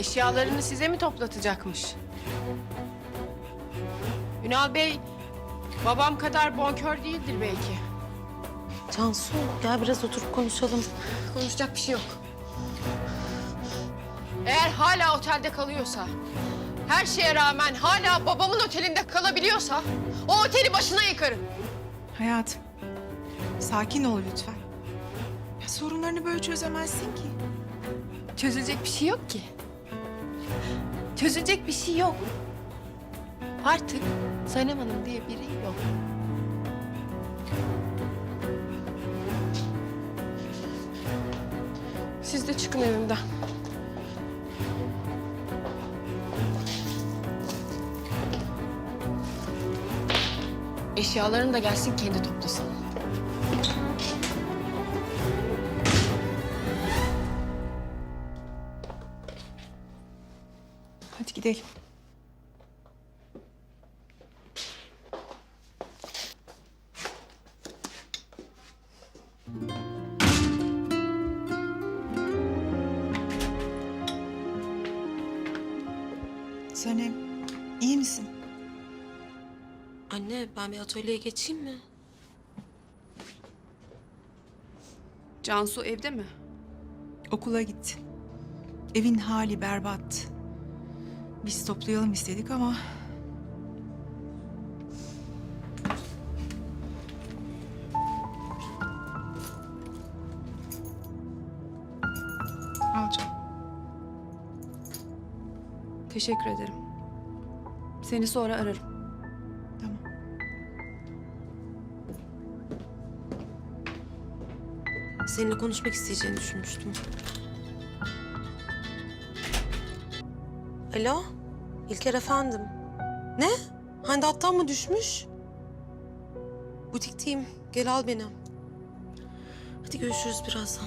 Eşyalarını size mi toplatacakmış? Ünal Bey, babam kadar bonkör değildir belki. Cansu gel biraz oturup konuşalım. Konuşacak bir şey yok. Eğer hala otelde kalıyorsa, her şeye rağmen hala babamın otelinde kalabiliyorsa... ...o oteli başına yıkarım. Hayatım, sakin ol lütfen. Ya sorunlarını böyle çözemezsin ki. Çözülecek bir şey yok ki. Çözülecek bir şey yok. Artık Sanem Hanım diye biri yok. Siz de çıkın evimden. Eşyalarını da gelsin kendi toplasın. Gidelim. Sanem, iyi misin? Anne ben bir atölyeye geçeyim mi? Cansu evde mi? Okula gitti. Evin hali berbat. Biz toplayalım istedik ama... Al canım. Teşekkür ederim. Seni sonra ararım. Tamam. Seninle konuşmak isteyeceğini düşünmüştüm. Alo? İlker efendim. Ne? Hande attan mı düşmüş? Butikteyim. Gel al beni. Hadi görüşürüz birazdan.